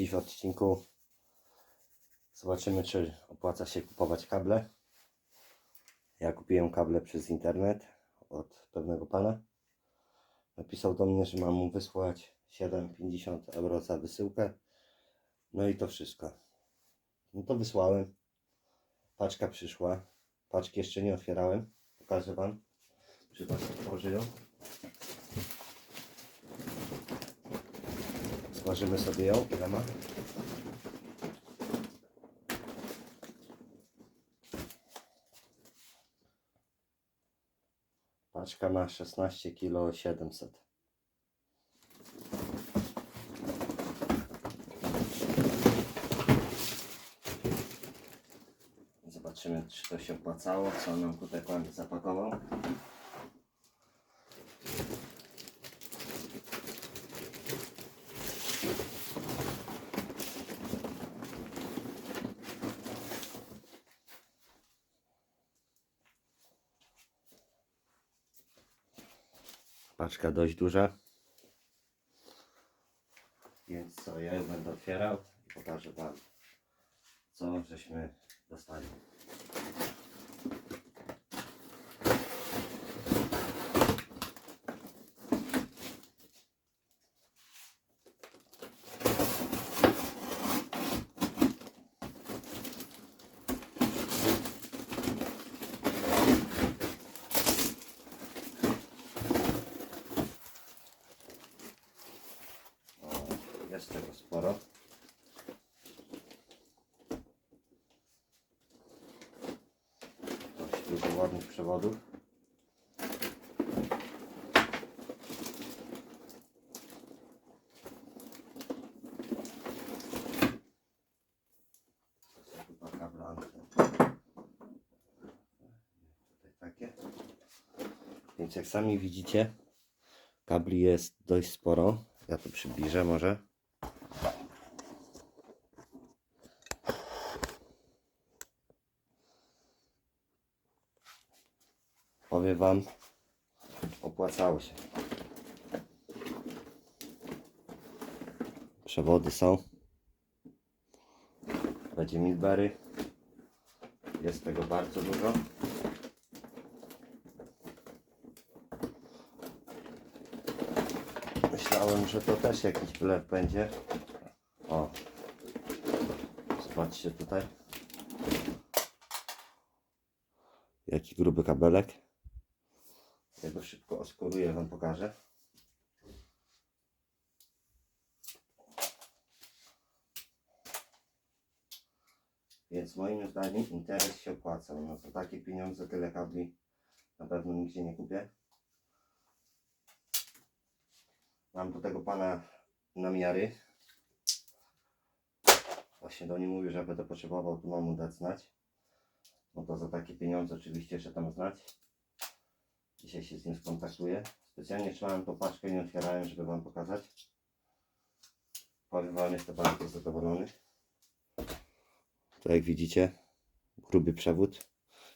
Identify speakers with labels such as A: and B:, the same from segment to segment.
A: Dziś w odcinku zobaczymy, czy opłaca się kupować kable. Ja kupiłem kable przez internet od pewnego pana. Napisał do mnie, że mam mu wysłać 7,50 euro za wysyłkę. No i to wszystko. No to wysłałem. Paczka przyszła. Paczki jeszcze nie otwierałem. Pokażę wam. Czy was ją. Zważymy sobie ją. Ile ma? Paczka ma 16 kg 700. Zobaczymy, czy to się opłacało, co nam tutaj pan zapakował. Paczka dość duża. Więc co, ja ją będę otwierał i pokażę wam, co żeśmy dostali. O, jest tego sporo. Dość dużo ładnych przewodów. Więc jak sami widzicie, kabli jest dość sporo. Ja to przybliżę może. Powiem Wam, opłacało się. Przewody są. Będzie Milberry. Jest tego bardzo dużo. Myślałem, że to też jakiś blef będzie. O. Zobaczcie tutaj. Jaki gruby kabelek. Ja go szybko oskoruję, wam pokażę. Więc moim zdaniem interes się opłaca. No za takie pieniądze tyle kabli na pewno nigdzie nie kupię. Mam do tego pana namiary. Właśnie do niej mówił, że będę potrzebował, tu mam mu dać znać. No to za takie pieniądze oczywiście jeszcze tam znać. Dzisiaj się z nim skontaktuję. Specjalnie trzymałem tą paczkę i nie otwierałem, żeby wam pokazać. Powiem wam, jestem bardzo zadowolony. To jak widzicie, gruby przewód.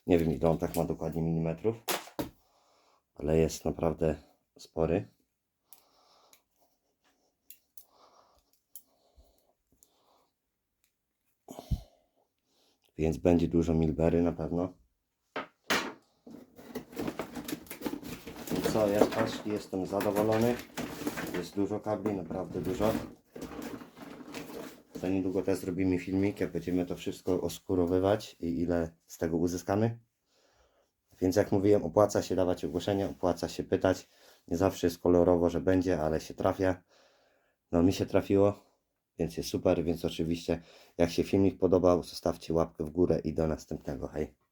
A: Nie wiem ile on tak ma dokładnie milimetrów, ale jest naprawdę spory. Więc będzie dużo milbery na pewno. I co, ja z paczki jestem zadowolony. Jest dużo kabli, naprawdę dużo. Za niedługo też zrobimy filmik, jak będziemy to wszystko oskurowywać i ile z tego uzyskamy. Więc jak mówiłem, opłaca się dawać ogłoszenia, opłaca się pytać. Nie zawsze jest kolorowo, że będzie, ale się trafia. No mi się trafiło, więc jest super. Więc oczywiście, jak się filmik podobał, zostawcie łapkę w górę i do następnego. Hej!